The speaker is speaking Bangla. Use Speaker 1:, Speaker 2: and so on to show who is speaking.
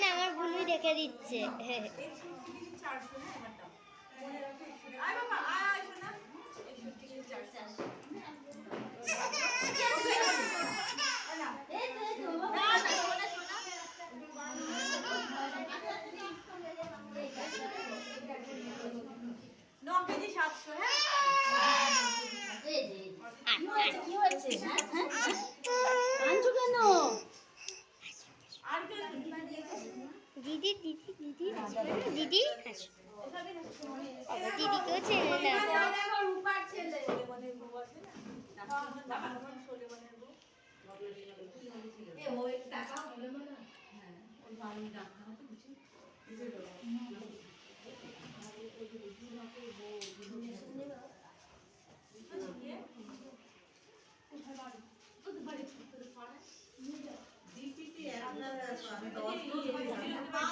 Speaker 1: না আমার বুনুই দেখে দিচ্ছে।
Speaker 2: চারশো না আমারটা মনে
Speaker 1: দিদি দিদি দিদি দিদি। আসো। বাবা দিদিকেও চেনে না।
Speaker 2: সোলেমানের বউ আছে 那个算
Speaker 1: 多，多出。